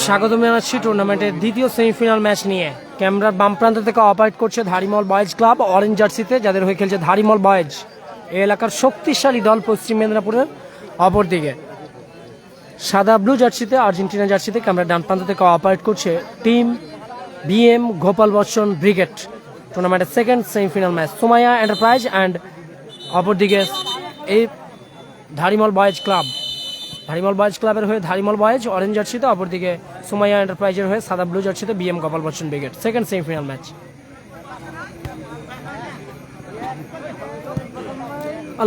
স্বাগত জানাচ্ছি টুর্নামেন্টের দ্বিতীয় সেমিফাইনাল ম্যাচ নিয়ে। ক্যামেরার বাম প্রান্ত থেকে অপারেট করছে ধারিমল বয়েজ ক্লাব অরেঞ্জ জার্সিতে যাদের হয়ে খেলছে ধারিমল বয়েজ এই এলাকার শক্তিশালী দল পশ্চিম মেদিনীপুরের অপরদিকে। সাদা ব্লু জার্সিতে আর্জেন্টিনা জার্সিতে ক্যামেরার ডান প্রান্ত থেকে অপারেট করছে team BM Gopal Bachchan brigade. টুর্নামেন্টের second semifinal match Somaiya enterprise and অপরদিকে এই Dharimal boys club Dharimal boys ক্লাবের হয়ে ধারিমল বয়েজ, অরেঞ্জ জার্সিতে, অপরদিকে সুমাইয়া এন্টারপ্রাইজের হয়ে সাদা ব্লু জার্সিতে BM Gopal Bachchan brigade. Second semifinal match.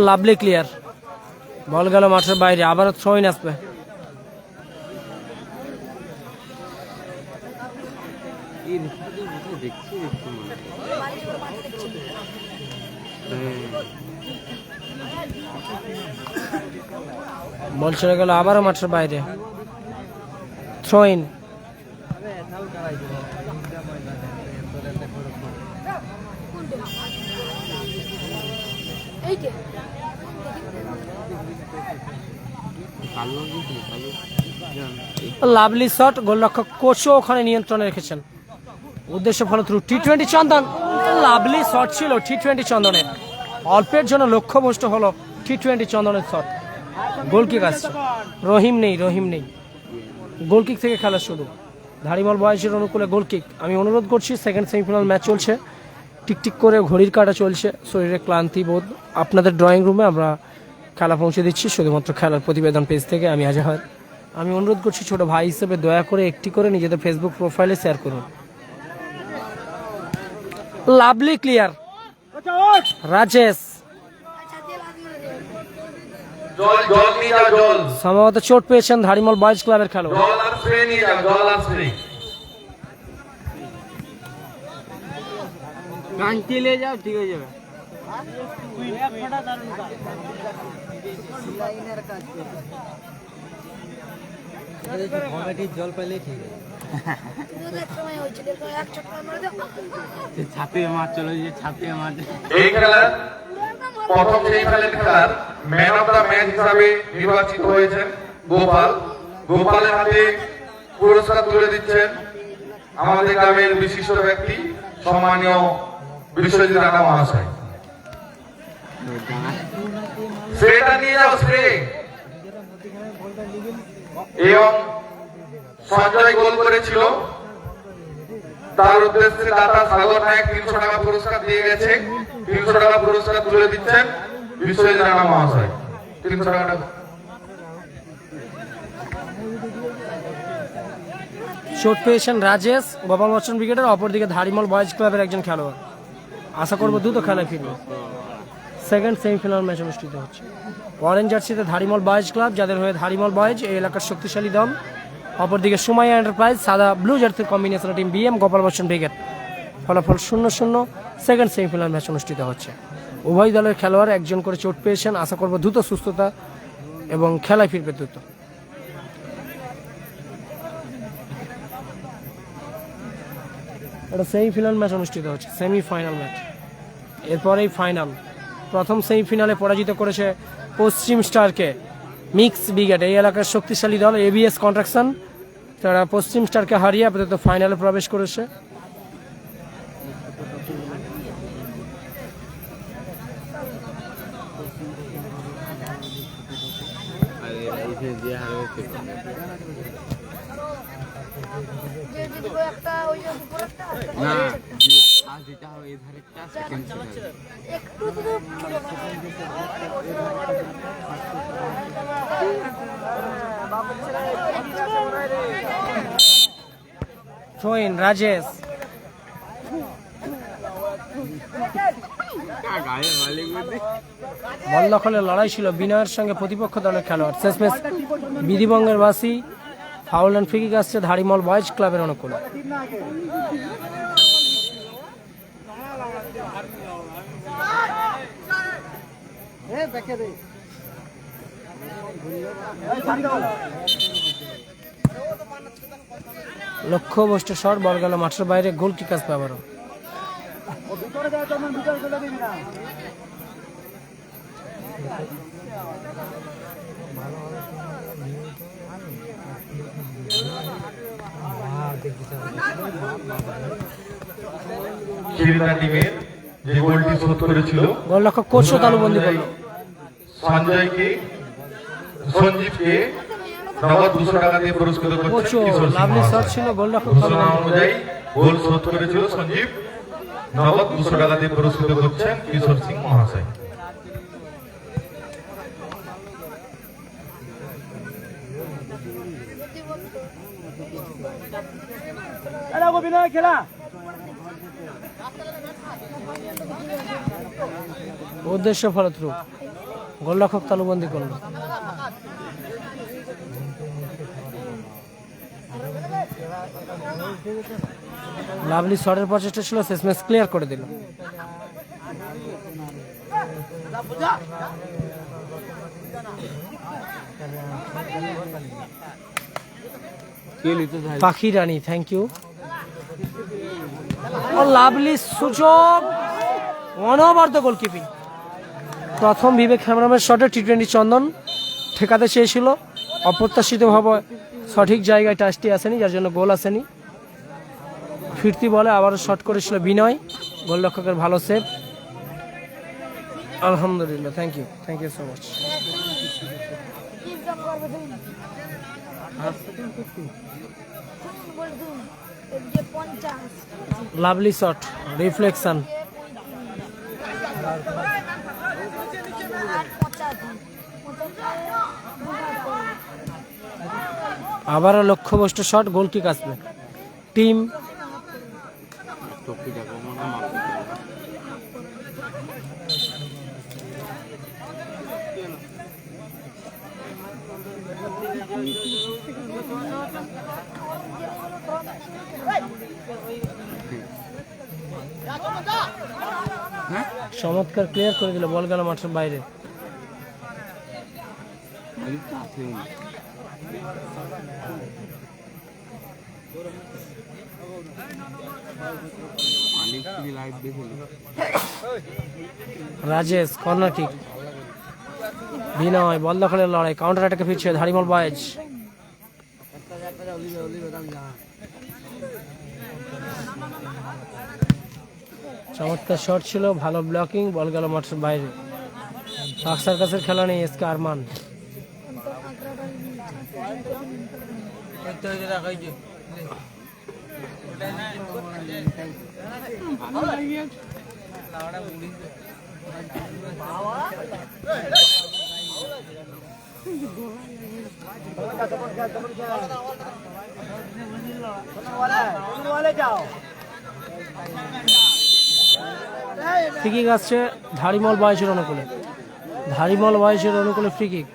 Lovely clear. Ball গেল মাঠের বাইরে, আবারও থ্রোইন আসবে দেখছি বল চলে গেল আবারও মাঠের বাইরে। দিয়েছি কালো লাভলি শট, গোলরক্ষক কোচও ওখানে নিয়ন্ত্রণে রেখেছেন। উদ্দেশ্য ফলত্রু T twenty Chandan. Lovely shot ছিল টি টোয়েন্টি চন্দনের। অল্পের জন্য লক্ষ্যভ্রষ্ট হলো টি টোয়েন্টি চন্দনের শট। গোলকিক আসছে। রহিম নেই রহিম নেই। গোলকিক থেকে খেলা শুরু। ধারিমল বয়সের অনুকূলে গোলকিক। আমি অনুরোধ করছি সেকেন্ড সেমিফাইনাল ম্যাচ চলছে। টিকটিক করে ঘড়ির কাটা চলছে। শরীরে ক্লান্তি বোধ। আপনাদের ড্রয়িং রুমে আমরা খেলা পৌঁছে দিচ্ছি। শুধুমাত্র খেলার প্রতিবেদন পেজ থেকে আমি আজাহার আমি অনুরোধ করছি, ছোট ভাই হিসেবে দয়া করে একটি করে নিজেদের ফেসবুক প্রোফাইলে শেয়ার করুন। Lovely clear Rajesh. জল জল নিয়ে যাও জল। সম্ভবত চোট পেয়েছেন ধারিমল বয়েজ ক্লাবের খেলোয়াড়। জল যাও যাও ঠিক হয়ে যাবে। জল পেলে ঠিক দুধের চক্কর মারে চলে, যে এই খেলার প্রথম সেই খেলের ম্যান অফ দ্য ম্যাচ হিসাবে নির্বাচিত হয়েছেন গোপাল। গোপালের হাতে পুরস্কার তুলে দিচ্ছেন আমাদের গ্রামের বিশিষ্ট ব্যক্তি, সম্মানীয় বিশ্বজিৎ রানা মহাশয়। স্প্রেটা নিয়ে যাও স্প্রে এবং সঞ্জয় গোল করেছিল। তার উদ্দেশ্যে দাতা সাগর নায়ক তিনশো টাকা পুরস্কার দিয়ে গেছে। তিনশো টাকা পুরস্কার তুলে দিচ্ছেন বিশ্বজিৎ রানা মহাশয়। তিনশো চোট পেয়েছেন রাজেশ গোপাল বচ্চন ব্রিগেডের অপরদিকে ধারিমল বয়েজ ক্লাবের একজন খেলোয়াড়। আশা করব দ্রুত খেলায় ফিরবে। সেকেন্ড সেমিফাইনাল ম্যাচ অনুষ্ঠিত হচ্ছে। অরেঞ্জ জার্সিতে ধারিমল বয়েজ ক্লাব যাদের হয়ে ধারিমল বয়েজ এই এলাকার শক্তিশালী দল। অপরদিকে সুমাইয়া এন্টারপ্রাইজ সাদা ব্লু জার্সির combination team BM Gopal Bachchan brigade. ফলাফল শূন্য শূন্য সেকেন্ড সেমিফাইনাল ম্যাচ অনুষ্ঠিত হচ্ছে। উভয় দলের খেলোয়াড় একজন করে চোট পেয়েছেন। আশা করব দ্রুত সুস্থতা এবং খেলায় ফিরবে দ্রুত। এটা সেমিফাইনাল ম্যাচ অনুষ্ঠিত হচ্ছে সেমিফাইনাল ম্যাচ এরপরেই ফাইনাল প্রথম সেমিফাইনালে পরাজিত করেছে পশ্চিম স্টারকে। Mix brigade. এই এলাকার শক্তিশালী দল এবিএস কন্ট্রাকশন তারা পশ্চিম স্টারকে হারিয়ে আপাতত ফাইনালে প্রবেশ করেছে। না যেটা এই সেকেন্ড রাজেশ। দখলের লড়াই ছিল বিনয়ের সঙ্গে প্রতিপক্ষ দলের খেলোয়াড়। শেষমেশ বিধিবঙ্গের বাসী ফাউল অ্যান্ড ফ্রিকিক আসছে ধারিমল বয়েজ ক্লাবের অনুকূলে। লক্ষ্য বস্তু শট বল গেল মাঠের বাইরে গোল কিক আসবে আবারও। খিরিতা টিমের যে গোলটি শোধ করেছিল। গোলরক্ষক কোচও তালুবন্দি করল। সঞ্জয়কে সঞ্জীবকে নগদ দুশো টাকা দিয়ে পুরস্কৃত করছেন কিশোর ঘোষণা অনুযায়ী গোল শোধ করেছিল সঞ্জীব। নগদ দুশো টাকা দিয়ে পুরস্কৃত করছেন কিশোর সিং মহাশয় উদ্দেশ্য গোলরক্ষক তালুবন্দি করল। লাভলি শটের প্রচেষ্টা ছিল, শেষমেশ ক্লিয়ার করে দিল। পাখি রানী থ্যাংক ইউ লাভলি সুযোগ, অনবরত গোলকিপিং প্রথম বিবেক হ্যামরামের শটে টি টোয়েন্টি চন্দন ঠেকাতে চেয়েছিল। অপ্রত্যাশিতভাবে সঠিক জায়গায় টাচটি আসেনি, যার জন্য গোল আসেনি। ফিরতি বলে আবারও শট করেছিল বিনয়। গোলরক্ষকের ভালো সেভ। আলহামদুলিল্লাহ thank you thank you so much lovely shot reflection আবারও লক্ষ্যবস্তু শট, গোল কিক আসবে টিম। চমৎকার ক্লিয়ার করে দিল, বল গেল মাঠের বাইরে Rajesh, corner kick. Binoy, ball দখলের লড়াই কাউন্টার অ্যাটাকে ফিরছে ধারিমল বয়েজ। চমৎকার শট ছিল, ভালো ব্লকিং বল গেল মাঠের বাইরে। পাক সার্কাসের খেলা নেই এসকে আরমান। ফ্রি কিক আসছে ধারিমল বয়সের অনুকূলে। ধারিমল বয়সের অনুকূলে ফ্রি কিক